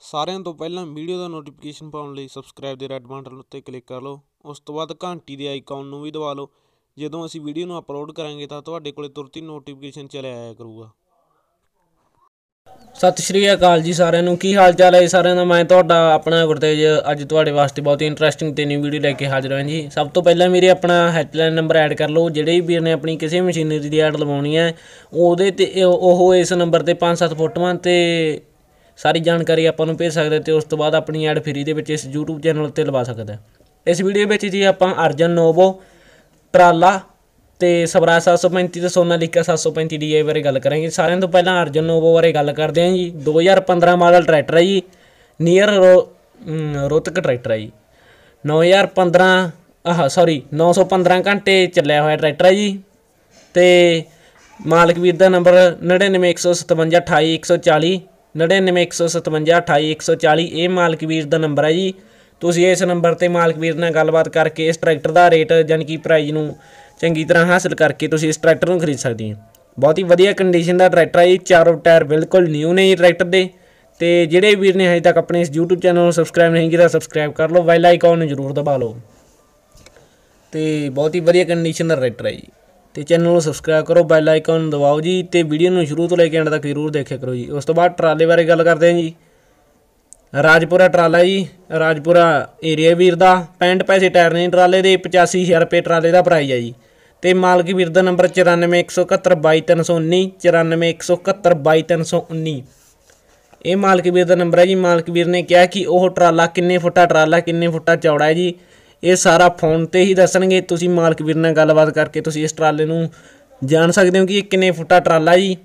ਸਾਰਿਆਂ ਤੋਂ ਪਹਿਲਾਂ ਵੀਡੀਓ ਦਾ ਨੋਟੀਫਿਕੇਸ਼ਨ ਪਾਉਣ ਲਈ ਸਬਸਕ੍ਰਾਈਬ ਦੇ ਰੈੱਡ ਬਟਨ ਉੱਤੇ ਕਲਿੱਕ ਕਰ ਲਓ। ਉਸ ਤੋਂ ਬਾਅਦ ਘੰਟੀ ਦੇ ਆਈਕਨ ਨੂੰ ਵੀ ਦਬਾ ਲਓ। ਜਦੋਂ ਅਸੀਂ ਵੀਡੀਓ ਨੂੰ ਅਪਲੋਡ ਕਰਾਂਗੇ ਤਾਂ ਤੁਹਾਡੇ ਕੋਲੇ ਤੁਰੰਤ ਹੀ ਨੋਟੀਫਿਕੇਸ਼ਨ ਚਲੇ ਆਇਆ ਕਰੂਗਾ। ਸਤਿ ਸ਼੍ਰੀ ਅਕਾਲ ਜੀ ਸਾਰਿਆਂ ਨੂੰ। ਕੀ ਹਾਲ ਚਾਲ ਹੈ ਜੀ ਸਾਰਿਆਂ ਦਾ? ਮੈਂ ਤੁਹਾਡਾ ਆਪਣਾ ਗੁਰਤੇਜ। ਅੱਜ ਤੁਹਾਡੇ ਵਾਸਤੇ ਬਹੁਤ ਹੀ ਇੰਟਰਸਟਿੰਗ ਤੇ ਨਿਊ ਵੀਡੀਓ ਲੈ ਕੇ ਹਾਜ਼ਰ ਹਾਂ ਜੀ। ਸਭ ਤੋਂ ਪਹਿਲਾਂ ਮੇਰੇ ਆਪਣਾ ਹੈਡਲਾਈਨ ਨੰਬਰ ਐਡ ਕਰ ਲਓ। ਜਿਹੜੇ ਵੀ ਵੀਰ ਨੇ ਆਪਣੀ ਕਿਸੇ ਮਸ਼ੀਨਰੀ ਦੀ ਐਡ ਲਵਾਉਣੀ ਹੈ, ਉਹਦੇ ਤੇ, ਉਹ ਇਸ ਨੰਬਰ ਤੇ 5-7 ਫੋਟੋਆਂ ਤੇ ਸਾਰੀ ਜਾਣਕਾਰੀ ਆਪਾਂ ਨੂੰ ਭੇਜ ਸਕਦੇ ਤੇ ਉਸ ਤੋਂ ਬਾਅਦ ਆਪਣੀ ਐਡ ਫ੍ਰੀ ਦੇ ਵਿੱਚ ਇਸ YouTube ਚੈਨਲ ਉੱਤੇ ਲਵਾ ਸਕਦਾ ਇਸ ਵੀਡੀਓ ਵਿੱਚ ਜੀ ਆਪਾਂ ਅਰਜਨ ਨੋਵੋ ਟਰਾਲਾ ਤੇ ਸਵਰਾਜ 735 ਤੇ ਸੋਨਾਲੀਕਾ 735 ਡੀਆਈ ਬਾਰੇ ਗੱਲ ਕਰਾਂਗੇ। ਸਾਰਿਆਂ ਤੋਂ ਪਹਿਲਾਂ ਅਰਜਨ ਨੋਵੋ ਬਾਰੇ ਗੱਲ ਕਰਦੇ ਹਾਂ ਜੀ। 2015 ਮਾਡਲ ਟਰੈਕਟਰ ਹੈ ਜੀ। ਨੀਅਰ ਰੋਤਕ ਟਰੈਕਟਰ ਹੈ ਜੀ। 9015 ਆਹ ਸੌਰੀ 915 ਘੰਟੇ ਚੱਲਿਆ ਹੋਇਆ ਟਰੈਕਟਰ ਹੈ ਜੀ। ਤੇ ਮਾਲਕ ਵੀਰ ਦਾ ਨੰਬਰ 9915728140 9915728140 ਇਹ ਮਾਲਕ ਵੀਰ ਦਾ ਨੰਬਰ ਹੈ ਜੀ। ਤੁਸੀਂ ਇਸ ਨੰਬਰ ਤੇ ਮਾਲਕ ਵੀਰ ਨਾਲ ਗੱਲਬਾਤ ਕਰਕੇ ਇਸ ਟਰੈਕਟਰ ਦਾ ਰੇਟ ਯਾਨੀ ਕਿ ਪ੍ਰਾਈਜ਼ ਨੂੰ ਚੰਗੀ ਤਰ੍ਹਾਂ ਹਾਸਲ ਕਰਕੇ ਤੁਸੀਂ ਇਸ ਟਰੈਕਟਰ ਨੂੰ ਖਰੀਦ ਸਕਦੇ ਹੋ। ਬਹੁਤ ਹੀ ਵਧੀਆ ਕੰਡੀਸ਼ਨ ਦਾ ਟਰੈਕਟਰ ਹੈ ਜੀ, ਚਾਰੋਂ ਟਾਇਰ ਬਿਲਕੁਲ ਨਿਊ ਨੇ ਜੀ ਟਰੈਕਟਰ ਦੇ। ਤੇ ਜਿਹੜੇ ਵੀਰ ਨੇ ਹਜੇ ਤੱਕ ਆਪਣੇ ਇਸ YouTube ਚੈਨਲ ਨੂੰ ਸਬਸਕ੍ਰਾਈਬ ਨਹੀਂ ਕੀਤਾ ਸਬਸਕ੍ਰਾਈਬ ਕਰ ਲਓ ਬੈਲ ਆਈਕਨ ਨੂੰ ਜ਼ਰੂਰ ਦਬਾ ਲਓ। ਤੇ ਬਹੁਤ ਹੀ ਵਧੀਆ ਕੰਡੀਸ਼ਨ ਦਾ ਟਰੈਕਟਰ ਹੈ ਜੀ। ਤੇ ਚੈਨਲ ਨੂੰ ਸਬਸਕ੍ਰਾਈਬ ਕਰੋ ਬੈਲ ਆਈਕਨ ਨੂੰ ਦਬਾਓ ਜੀ ਤੇ ਵੀਡੀਓ ਨੂੰ ਸ਼ੁਰੂ ਤੋਂ ਲੈ ਕੇ ਐਂਡ ਤੱਕ ਜ਼ਰੂਰ ਦੇਖਿਆ ਕਰੋ ਜੀ। ਉਸ ਤੋਂ ਬਾਅਦ ਟਰਾਲੇ ਬਾਰੇ ਗੱਲ ਕਰਦੇ ਹਾਂ ਜੀ। ਰਾਜਪੁਰਾ ਟਰਾਲਾ ਜੀ, ਰਾਜਪੁਰਾ ਏਰੀਆ ਵੀਰ ਦਾ 65 ਪੈਸੇ ਟਾਇਰ ਨੇ ਟਰਾਲੇ ਦੇ 85000 ਰੁਪਏ ਟਰਾਲੇ ਦਾ ਪ੍ਰਾਈਸ ਹੈ ਜੀ। ਤੇ ਮਾਲਕ ਵੀਰ ਦਾ ਨੰਬਰ 9417722319 9417722319 ਇਹ ਮਾਲਕ ਵੀਰ ਦਾ ਨੰਬਰ ਹੈ ਜੀ। ਮਾਲਕ ਵੀਰ ਨੇ ਕਿਹਾ ਕਿ ਉਹ ਟਰਾਲਾ ਕਿੰਨੇ ਫੁੱਟਾ, ਟਰਾਲਾ ਕਿੰਨੇ ਫੁੱਟਾ ਚੌੜਾ ਹੈ ਜੀ। ਇਹ ਸਾਰਾ ਫੋਨ ਤੇ ਹੀ ਦੱਸਣਗੇ। ਤੁਸੀਂ ਮਾਲਕ ਵੀਰ ਨਾਲ ਗੱਲਬਾਤ ਕਰਕੇ ਤੁਸੀਂ ਇਸ ਟਰਾਲੇ ਨੂੰ ਜਾਣ ਸਕਦੇ ਹੋ ਕਿ ਇਹ ਕਿੰਨੇ ਫੁੱਟਾ ਟਰਾਲਾ ਜੀ?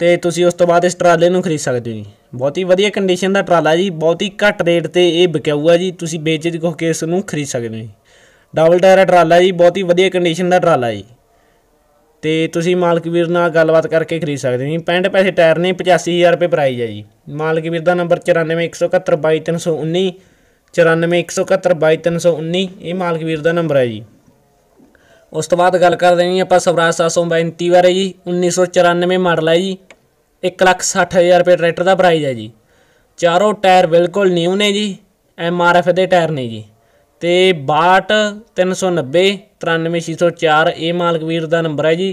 ਤੇ ਤੁਸੀਂ ਉਸ ਤੋਂ ਬਾਅਦ ਇਸ ਟਰਾਲੇ ਨੂੰ ਖਰੀਦ ਸਕਦੇ ਹੋ ਜੀ। ਬਹੁਤ ਹੀ ਵਧੀਆ ਕੰਡੀਸ਼ਨ ਦਾ ਟਰਾਲਾ ਜੀ। ਬਹੁਤ ਹੀ ਘੱਟ ਰੇਟ ਤੇ ਇਹ ਵਿਕਿਆ ਜੀ। ਤੁਸੀਂ ਬੇਚੇ ਹੋ ਕੇ ਇਸ ਨੂੰ ਖਰੀਦ ਸਕਦੇ ਹੋ ਜੀ। ਡਬਲ ਟਾਇਰ ਟਰਾਲਾ ਜੀ। ਬਹੁਤ ਹੀ ਵਧੀਆ ਕੰਡੀਸ਼ਨ ਦਾ ਟਰਾਲਾ ਜੀ। ਤੇ ਤੁਸੀਂ ਮਾਲਕ ਵੀਰ ਨਾਲ ਗੱਲਬਾਤ ਕਰਕੇ ਖਰੀਦ ਸਕਦੇ ਹੋ ਜੀ। 65 ਪੈਸੇ ਟਾਇਰ ਨੇ 85000 ਰੁਪਏ ਪ੍ਰਾਈਜ਼ ਹੈ ਜੀ। ਮਾਲਕ ਵੀਰ ਦਾ ਨੰਬਰ 9417722319 9417722319 ਇਹ ਮਾਲਕ ਵੀਰ ਦਾ ਨੰਬਰ ਹੈ ਜੀ। ਉਸ ਤੋਂ ਬਾਅਦ ਗੱਲ ਕਰਦੇ ਹਾਂ ਆਪਾਂ ਸਵਰਾਜ 735 ਬਾਰੇ ਜੀ 1994 ਮਾਡਲ ਹੈ ਜੀ 160000 ਰੁਪਏ ਟਰੈਕਟਰ ਦਾ ਪ੍ਰਾਈਸ ਹੈ ਜੀ। ਚਾਰੋਂ ਟਾਇਰ ਬਿਲਕੁਲ ਨਿਊ ਨੇ ਜੀ ਐਮ ਆਰ ਐਫ ਦੇ ਟਾਇਰ ਨੇ ਜੀ। ਤੇ 62390 93604 ਇਹ ਮਾਲਕ ਵੀਰ ਦਾ ਨੰਬਰ ਹੈ ਜੀ।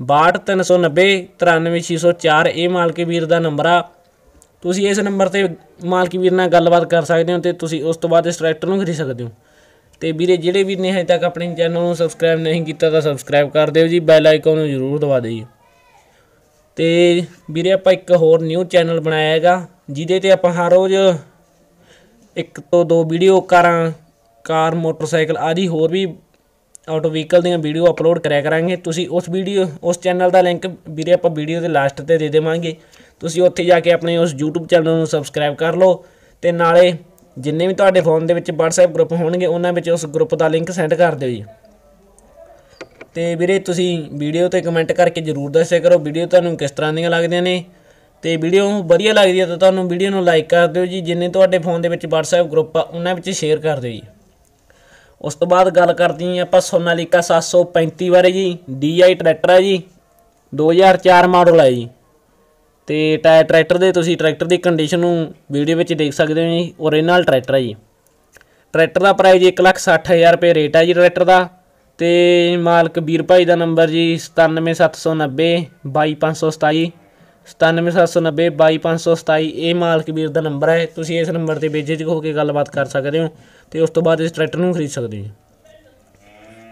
62390 93604 ਇਹ ਮਾਲਕ ਵੀਰ ਦਾ ਨੰਬਰ ਆ। ਤੁਸੀਂ ਇਸ ਨੰਬਰ ਤੇ ਮਾਲਕੀ ਵੀਰ ਨਾਲ ਗੱਲਬਾਤ ਕਰ ਸਕਦੇ ਹੋ ਤੇ ਤੁਸੀਂ ਉਸ ਤੋਂ ਬਾਅਦ ਇਸ ਟਰੈਕਟਰ ਨੂੰ ਖਰੀਦ ਸਕਦੇ ਹੋ। ਤੇ ਵੀਰੇ, ਜਿਹੜੇ ਵੀਰ ਨੇ ਹਜੇ ਤੱਕ ਆਪਣੇ ਚੈਨਲ ਨੂੰ ਸਬਸਕ੍ਰਾਈਬ ਨਹੀਂ ਕੀਤਾ ਤਾਂ ਸਬਸਕ੍ਰਾਈਬ ਕਰ ਦਿਓ ਜੀ ਬੈਲ ਆਈਕਨ ਨੂੰ ਜ਼ਰੂਰ ਦਬਾ ਦਿਓ ਜੀ। ਤੇ ਵੀਰੇ, ਆਪਾਂ ਇੱਕ ਹੋਰ ਨਿਊ ਚੈਨਲ ਬਣਾਇਆ ਹੈਗਾ, ਜਿਹਦੇ ਤੇ ਆਪਾਂ ਹਰ ਰੋਜ਼ ਇੱਕ ਤੋਂ ਦੋ ਵੀਡੀਓ ਕਾਰਾਂ, ਕਾਰ, ਮੋਟਰਸਾਈਕਲ ਆਦਿ ਹੋਰ ਵੀ ਆਟੋ ਵਹੀਕਲ ਦੀਆਂ ਵੀਡੀਓ ਅਪਲੋਡ ਕਰਿਆ ਕਰਾਂਗੇ। ਤੁਸੀਂ ਉਸ ਵੀਡੀਓ, ਉਸ ਚੈਨਲ ਦਾ ਲਿੰਕ ਵੀਰੇ ਆਪਾਂ ਵੀਡੀਓ ਦੇ ਲਾਸਟ ਤੇ ਦੇ ਦੇਵਾਂਗੇ। ਤੁਸੀਂ ਉੱਥੇ ਜਾ ਕੇ ਆਪਣੇ ਉਸ YouTube ਚੈਨਲ ਨੂੰ ਸਬਸਕ੍ਰਾਈਬ ਕਰ ਲਓ ਤੇ ਨਾਲੇ ਜਿੰਨੇ ਵੀ ਤੁਹਾਡੇ ਫੋਨ ਦੇ ਵਿੱਚ WhatsApp ਗਰੁੱਪ ਹੋਣਗੇ, ਉਹਨਾਂ ਵਿੱਚ ਉਸ ਗਰੁੱਪ ਦਾ ਲਿੰਕ ਸੈਂਡ ਕਰ ਦਿਓ ਜੀ। ਤੇ ਵੀਰੇ ਤੁਸੀਂ ਵੀਡੀਓ ਤੇ ਕਮੈਂਟ ਕਰਕੇ ਜਰੂਰ ਦੱਸਿਆ ਕਰੋ, ਵੀਡੀਓ ਤੁਹਾਨੂੰ ਕਿਸ ਤਰ੍ਹਾਂ ਦੀਆਂ ਲੱਗਦੀਆਂ ਨੇ। ਤੇ ਵੀਡੀਓ ਵਧੀਆ ਲੱਗਦੀ ਹੈ ਤਾਂ ਤੁਹਾਨੂੰ ਵੀਡੀਓ ਨੂੰ ਲਾਈਕ ਕਰ ਦਿਓ ਜੀ, ਜਿੰਨੇ ਤੁਹਾਡੇ ਫੋਨ ਦੇ ਵਿੱਚ WhatsApp ਗਰੁੱਪ ਆ, ਉਹਨਾਂ ਵਿੱਚ ਸ਼ੇਅਰ ਕਰ ਦਿਓ ਜੀ। ਉਸ ਤੋਂ ਬਾਅਦ ਗੱਲ ਕਰਦੇ ਹਾਂ ਆਪਾਂ ਸੋਨਾਲੀਕਾ 735 ਬਾਰੇ ਜੀ DI ਟਰੈਕਟਰ ਹੈ ਜੀ 2004 ਮਾਡਲ ਹੈ ਜੀ। ਤੇ ਟਾਇਰ ਟਰੈਕਟਰ ਦੇ ਤੁਸੀਂ ਟਰੈਕਟਰ ਦੀ ਕੰਡੀਸ਼ਨ ਨੂੰ ਵੀਡੀਓ ਵਿੱਚ ਦੇਖ ਸਕਦੇ ਹੋ ਜੀ ਓਰੀਜਨਲ ਟਰੈਕਟਰ ਹੈ ਜੀ। ਟਰੈਕਟਰ ਦਾ ਪ੍ਰਾਈਸ 160000 ਰੁਪਏ ਰੇਟ ਹੈ ਜੀ ਟਰੈਕਟਰ ਦਾ। ਤੇ ਮਾਲਕ ਵੀਰ ਭਾਈ ਦਾ ਨੰਬਰ ਜੀ 97790 22527 97790 22527 ਇਹ ਮਾਲਕ ਵੀਰ ਦਾ ਨੰਬਰ ਹੈ। ਤੁਸੀਂ ਇਸ ਨੰਬਰ ਤੇ ਬੇਝਿਜਕ ਹੋ ਕੇ ਗੱਲਬਾਤ ਕਰ ਸਕਦੇ ਹੋ ਤੇ ਉਸ ਤੋਂ ਬਾਅਦ ਇਸ ਟਰੈਕਟਰ ਨੂੰ ਖਰੀਦ ਸਕਦੇ ਹੋ।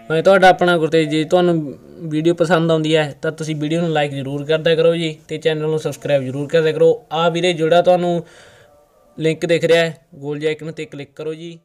ਮੈਂ ਤੁਹਾਡਾ ਆਪਣਾ ਗੁਰਤੇਜ ਜੀ, ਤੁਹਾਨੂੰ ਵੀਡੀਓ ਪਸੰਦ ਆਉਂਦੀ ਹੈ ਤਾਂ ਤੁਸੀਂ ਵੀਡੀਓ ਨੂੰ ਲਾਈਕ ਜ਼ਰੂਰ ਕਰਦਿਆ ਕਰੋ ਜੀ ਤੇ ਚੈਨਲ ਨੂੰ ਸਬਸਕ੍ਰਾਈਬ ਜ਼ਰੂਰ ਕਰਦਿਆ ਕਰੋ। ਆ ਵੀਰੇ ਜਿਹੜਾ ਤੁਹਾਨੂੰ ਲਿੰਕ ਦਿਖ ਰਿਹਾ ਹੈ, ਗੋਲ ਜਾਈਕਨ ਤੇ ਕਲਿੱਕ ਕਰੋ ਜੀ।